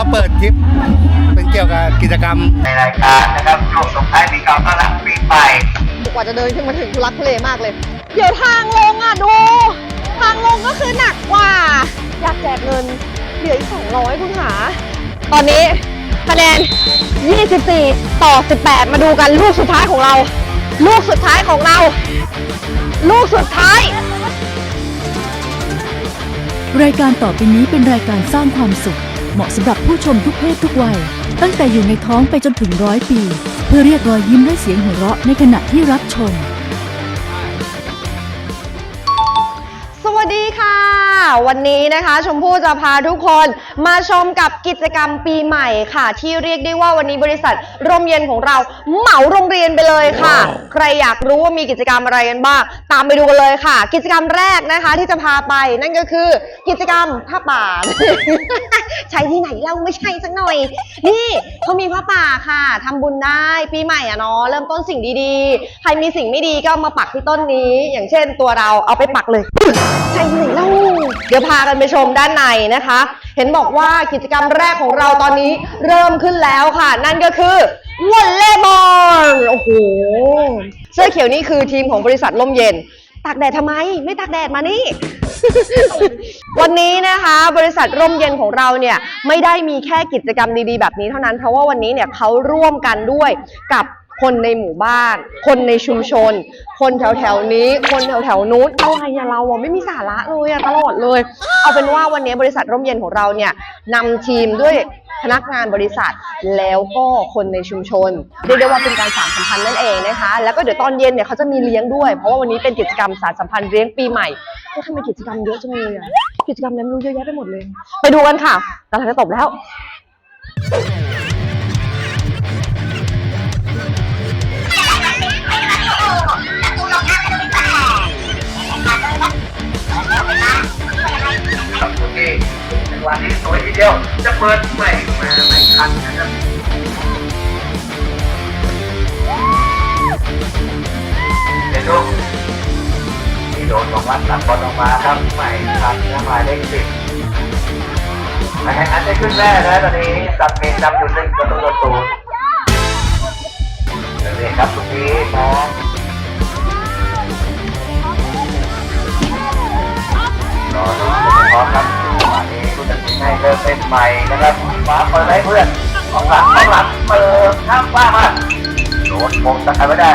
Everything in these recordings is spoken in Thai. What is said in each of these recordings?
เราเปิดคลิปเป็นเกี่ยวกับกิจกรรมในรายการนะครับช่วงส่งท้ายปีเก่าต้อนรับปีใหม่กว่าจะเดินขึ้นมาถึงทุลักทุเลมากเลย เดี๋ยวทางลงอะดู ทางลงก็คือหนักกว่า อยากแจกเงินเหลืออีก200 คุณหา ตอนนี้คะแนน 24 ต่อ 18 มาดูกันลูกสุดท้ายของเรา ลูกสุดท้ายของเรา ลูกสุดท้าย รายการต่อไปนี้เป็นรายการสร้างความสุข เหมาะสำหรับผู้ชมทุกเพศทุกวัย ตั้งแต่อยู่ในท้องไปจนถึงร้อยปี เพื่อเรียกรอยยิ้มและเสียงหัวเราะในขณะที่รับชม วันนี้นะคะ ชมพู่จะพาทุกคนมาชมกับกิจกรรมปีใหม่ค่ะ ที่เรียกได้ว่าวันนี้บริษัทร่มเย็นของเราเหมาโรงเรียนไปเลยค่ะ ใครอยากรู้ว่ามีกิจกรรมอะไรกันบ้างตามไปดูกันเลยค่ะ กิจกรรมแรกนะคะที่จะพาไปนั่นก็คือ กิจกรรมผ้าป่า ใช้ที่ไหนเราไม่ใช่สักหน่อย นี่เขามีผ้าป่าค่ะทำบุญได้ปีใหม่อะเนาะเริ่มต้นสิ่งดีๆ ใครมีสิ่งไม่ดีก็เอามาปักที่ต้นนี้ อย่างเช่นตัวเราเอาไปปักเลยใช่ที่ไหนเล่า เดี๋ยวพากันไปชมด้านในนะคะ เห็นบอกว่ากิจกรรมแรกของเราตอนนี้เริ่มขึ้นแล้วค่ะ นั่นก็คือวอลเลย์บอลโอ้โหเสื้อเขียวนี่คือทีมของบริษัทล่มเย็นตากแดดทำไม ไม่ตากแดดมานี่ วันนี้นะคะ บริษัทร่มเย็นของเราเนี่ยไม่ได้มีแค่กิจกรรมดีๆ แบบนี้เท่านั้นเพราะว่าวันนี้เนี่ยเขาร่วมกันด้วยกับ คนในหมู่บ้าน คนในชุมชน คนแถวแถวนี้ คนแถวแถวนู้นอะไรอะเราอะไม่มีสาระเลยอะตลอดเลย เอาเป็นว่าวันนี้บริษัทร่มเย็นของเราเนี่ยนำทีมด้วยพนักงานบริษัทแล้วก็คนในชุมชนเรียกได้ว่าเป็นการสานสัมพันธ์นั่นเองนะคะ แล้วก็เดี๋ยวตอนเย็นเนี่ยเขาจะมีเลี้ยงด้วยเพราะว่าวันนี้เป็นกิจกรรมสานสัมพันธ์เลี้ยงปีใหม่ก็ทำไมกิจกรรมเยอะจังเลยอะกิจกรรมนั้นไม่รู้เยอะแยะไปหมดเลย ไปดูกันค่ะกำลังจะตบแล้ว ครับคุณนี่จังหวะนี้สวยทีเดียว จะเปิดไม่มาไม่ทันนะครับเดี๋ยวดูที่โดนของวัดตัดบอลออกมาครับไม่ทันนะหมายเลขสิบมาแข่งขันได้ขึ้นแรกนะตอนนี้ตัดเมนนำอยู่หนึ่งประตูต่อศูนย์เดี๋ยนี้ครับทุกทีน้อง พร้อมครับวันนี้ผู้ตัดสินให้เริ่มเล่นใหม่นะครับฟ้าเปิดให้เพื่อนของหลังของหลังเปิดข้ามฟ้ามาโดนมงตะไคร้ไม่ได้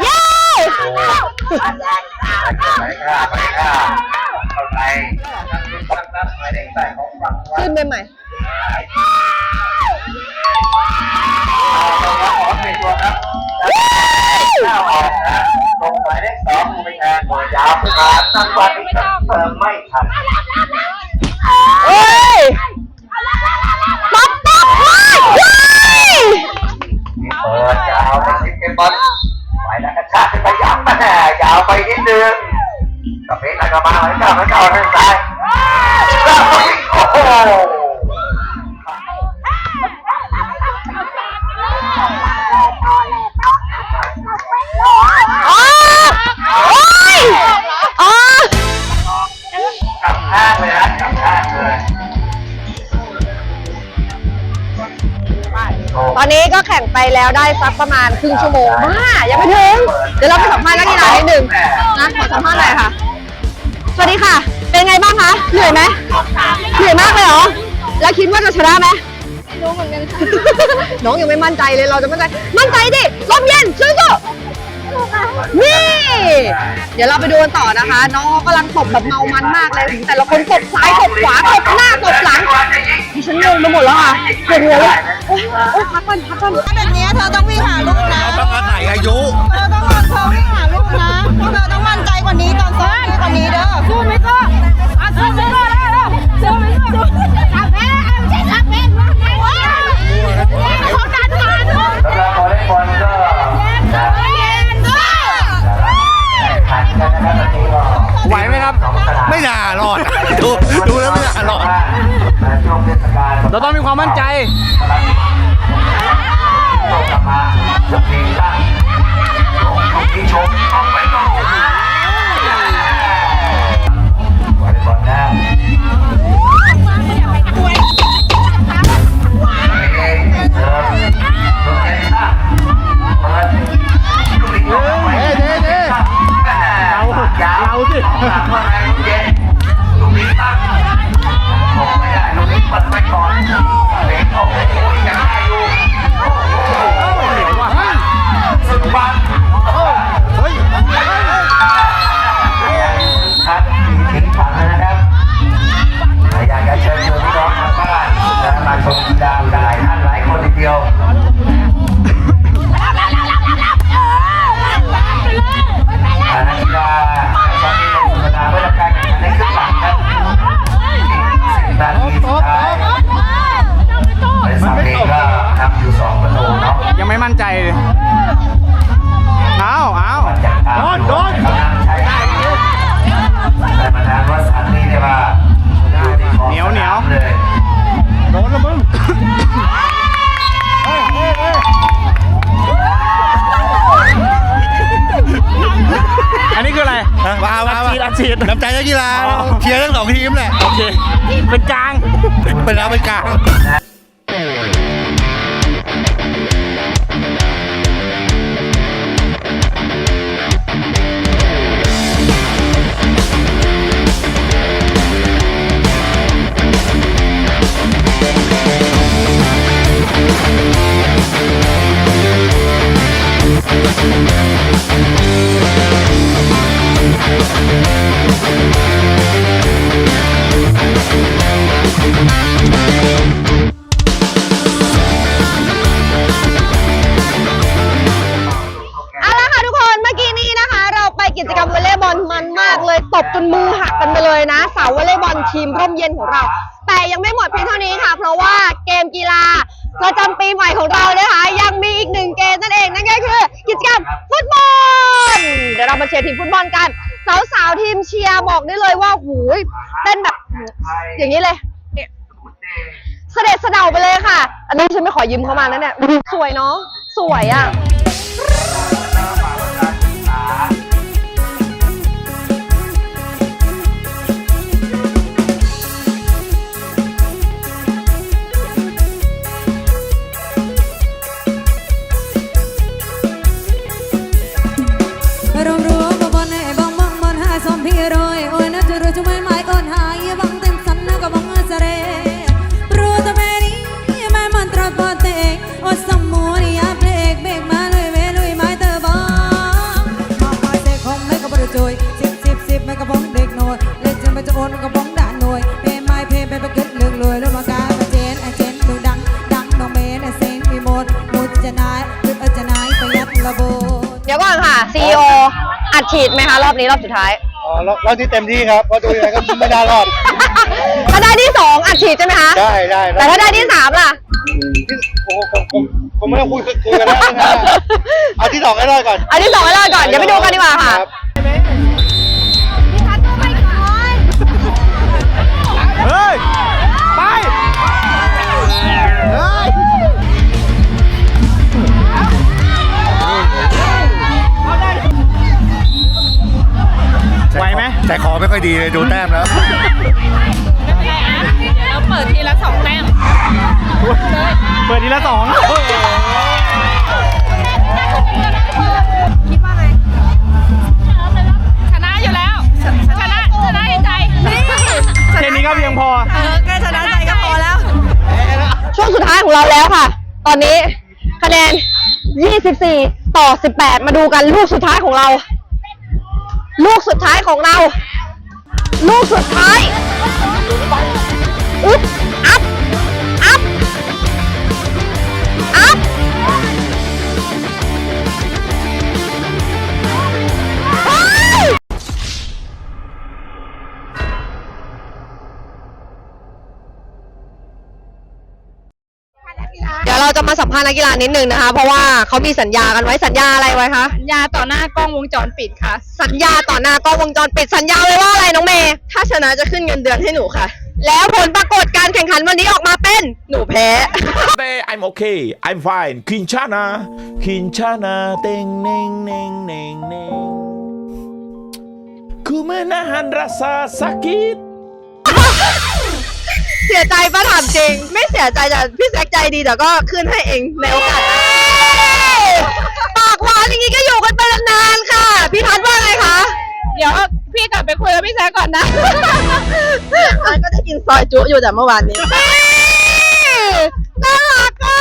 เย้ไปค่ะไปค่ะเข้าใจนักนักนักหมายเลขแปดของฝั่งวัดขึ้นไปใหม่อาละขอเปลี่ตัวครับข้าวออกนะตรงหมายเลขสองไปแทนตัวยาวผ่านจังวะนี้ก็เติมไม่ทันเดนึงกับเพชรนากามาเหมือนเก่าเหมือนเก่าทางซ้ายโอ้โหอ๋อโอ้ยอ๋อกลับข้างเลยนะกลับข้างเลยตอนนี้ก็แข่งไปแล้วได้สักประมาณครึ่งชั่วโมงบ้ายังไม่ถึงเดี๋ ยวเราไปสัมภาษณ์นักกีฬานิดนึงนะขอสัมภาษณ์หน่อยค่ะ สวัสดีค่ะ เป็นไงบ้างคะเหนื่อยไหมเหนื่อยมากเลยเหรอแล้วคิดว่าจะชนะไหมน้องเหมือนกันค่ะน้องยังไม่มั่นใจเลยเราจะมั่นใจ มั่นใจดิลมเย็นสู้ๆนี่ เดี๋ยวเราไปดูกันต่อนะคะ น้องเขากำลังตบแบบเมามันมากเลยแต่ละคนตบซ้ายตบขวาตบหน้าตบหลังดิฉันงงไปหมดแล้วค่ะปวดหัวเลยโอ๊ยโอ๊ยพักก่อนพักก่อนแบบนี้เธอต้องวิ่งหาลูกนะต้องอาศัยอายุเธอต้อง มีความมั่นใจต้องกลับมาจะเพลงตั้งลูกที่ชมต้องไปต่อวอลเลย์บอลนะเอ้ยเสิร์ฟลูกเตะตั้งเปิดลูกนี้เข้าไปเด้เด้เด้เราเราสิ ลูกนี้เปิดไปก่อนเล็งโอ้โหยังได้อยู่โอ้โหสุดปังเฮ้ยครับมีทิ้งฝังนะครับอยากจะเชิญชวนพี่น้องทางบ้านนะมาชมกีฬาหลายท่านหลายคนทีเดียว ฉีดอัดฉีด น้ำใจนักกีฬาอ๋อ เชียร์ทั้งสองทีมแหละ โอเค เป็นกลาง เป็นเราเป็นกลางเอ ทีมร่มเย็นของเรา แต่ยังไม่หมดเพียงเท่านี้ค่ะ เพราะว่าเกมกีฬาประจำปีใหม่ของเรานะคะ ยังมีอีกหนึ่งเกมนั่นเองนั่นก็คือกิจกรรมฟุตบอลเดี๋ยวเรามาเชียร์ทีมฟุตบอลกัน สาวๆทีมเชียร์บอกได้เลยว่าหูยเต้นแบบอย่างนี้เลยเสด็จเสะเดาไปเลยค่ะ อันนี้ฉันไม่ขอยืมเขามานะเนี่ย สวยเนาะ สวยอะ อัดฉีดไหมคะรอบนี้รอบสุดท้าย อ๋อเราเราที่เต็มที่ครับเพราะดูยังไงก็ไม่น่ารอดถ้าได้ที่สองอัดฉีดใช่ไหมคะ ได้ได้แต่ถ้าได้ที่สามล่ะโอ้โหผมผมผมไม่ต้องคุยคุยกันแล้วนะเอาที่สองให้รอดก่อน อันที่สองให้รอดก่อน เดี๋ยวไปดูกันดีกว่าค่ะ รับ แต่ขอไม่ค่อยดีเลยดูแต้มแล้วเปิดทีละสองชนะอยู่แล้ว ชนะ ชนะในใจ แค่นี้ก็เพียงพอ เออแค่ชนะใจก็พอแล้ว ช่วงสุดท้ายของเราแล้วค่ะ ตอนนี้คะแนน 24 ต่อ 18 มาดูกันลูกสุดท้ายของเราลูก สุดท้ายของเรา ลูกสุดท้าย อึ๊บ มาสัมภาษณ์นักกีฬานิดนึงนะคะ เพราะว่าเขามีสัญญากันไว้สัญญาอะไรไว้คะสัญญาต่อหน้ากล้องวงจรปิดค่ะ สัญญาต่อหน้ากล้องวงจรปิดสัญญาไว้ว่าอะไรน้องเมย์ถ้าชนะจะขึ้นเงินเดือนให้หนูค่ะ แล้วผลปรากฏการแข่งขันวันนี้ออกมาเป็นหนูแพ้ Today I'm okay. I'm fine. Kinchana. Kinchana. Ding, ning, ning, ning, ning. Ku menahan rasa sakit. เสียใจปะถามจริง ไม่เสียใจแต่พี่แซกใจดีแต่ก็ขึ้นให้เองในโอกาสหน้าปากหวานอย่างนี้ก็อยู่กันไปนานๆค่ะ พี่ทัศน์ว่าไงคะเดี๋ยวพี่กลับไปคุยกับพี่แซคก่อนนะอันก็จะกินซอยจุอยู่แต่เมื่อวานนี้น่ารักอะ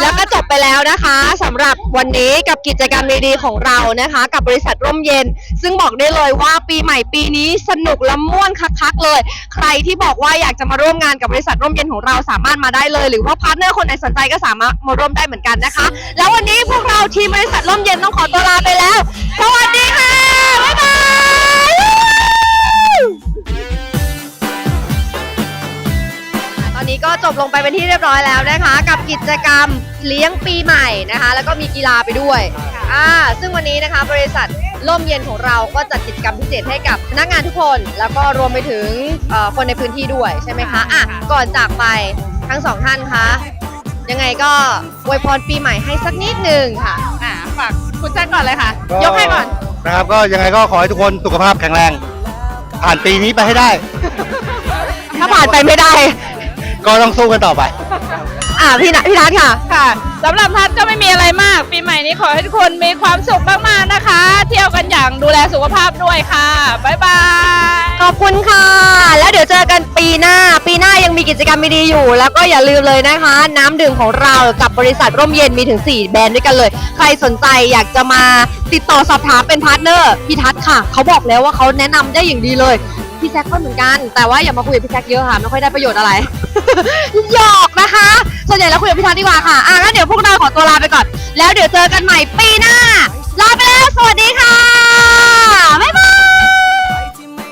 แล้วก็จบไปแล้วนะคะสำหรับวันนี้กับกิจกรรมดีๆของเรานะคะ กับบริษัทร่มเย็น ซึ่งบอกได้เลยว่าปีใหม่ปีนี้สนุกและม่วนคักๆเลย ใครที่บอกว่าอยากจะมาร่วมงานกับบริษัทร่มเย็นของเราสามารถมาได้เลย หรือว่าพาร์ทเนอร์คนไหนสนใจก็สามารถมาร่วมได้เหมือนกันนะคะ แล้ววันนี้พวกเราทีมบริษัทร่มเย็นต้องขอตัวลาไปแล้ว สวัสดีค่ะบ๊ายบาย อนนี้ก็จบลงไปเป็นที่เรียบร้อยแล้วนะคะ กับกิจกรรมเลี้ยงปีใหม่นะคะ แล้วก็มีกีฬาไปด้วยอ่าซึ่งวันนี้นะคะบริษัทล่มเย็นของเราก็จัดกิจกรรมพิเศษให้กับพนักงานทุกคน แล้วก็รวมไปถึงเอ่อคนในพื้นที่ด้วยใช่ไหมคะอะก่อนจากไปทั้งสองท่านคะยังไงก็อวยพรปีใหม่ให้สักนิดนึงค่ะอ่าฝากคุณแซคก่อนเลยค่ะ ยกให้ก่อน นะครับก็ยังไงก็ขอให้ทุกคนสุขภาพแข็งแรง ผ่านปีนี้ไปให้ได้ ถ้าผ่านไปไม่ได้ ก็ต้องสู้กันต่อไป อะพี่นัทพี่นัทค่ะ ค่ะสำหรับพัดก็ไม่มีอะไรมาก ปีใหม่นี้ขอให้ทุกคนมีความสุขมาก ๆ นะคะ เที่ยวกันอย่างดูแลสุขภาพด้วยค่ะบ๊ายบาย ขอบคุณค่ะ แล้วเดี๋ยวเจอกันปีหน้า ปีหน้ายังมีกิจกรรมดีๆอยู่ แล้วก็อย่าลืมเลยนะคะ น้ำดื่มของเรากับบริษัทร่มเย็นมีถึง 4 แบรนด์ด้วยกันเลย ใครสนใจอยากจะมาติดต่อสอบถามเป็นพาร์ทเนอร์พี่ทัศน์ค่ะ เขาบอกแล้วว่าเขาแนะนำได้อย่างดีเลย พี่แจ็คก็เหมือนกัน แต่ว่าอย่ามาคุยกับพี่แจ็คเยอะค่ะ ไม่ค่อยได้ประโยชน์อะไร หยอกนะคะ ส่วนใหญ่แล้วคุยกับพี่แจ็คดีกว่าค่ะ อะงั้นเดี๋ยวพวกเราขอตัวลาไปก่อน แล้วเดี๋ยวเจอกันใหม่ปีหน้า ลาไปแล้ว สวัสดีค่ะ บ๊ายบาย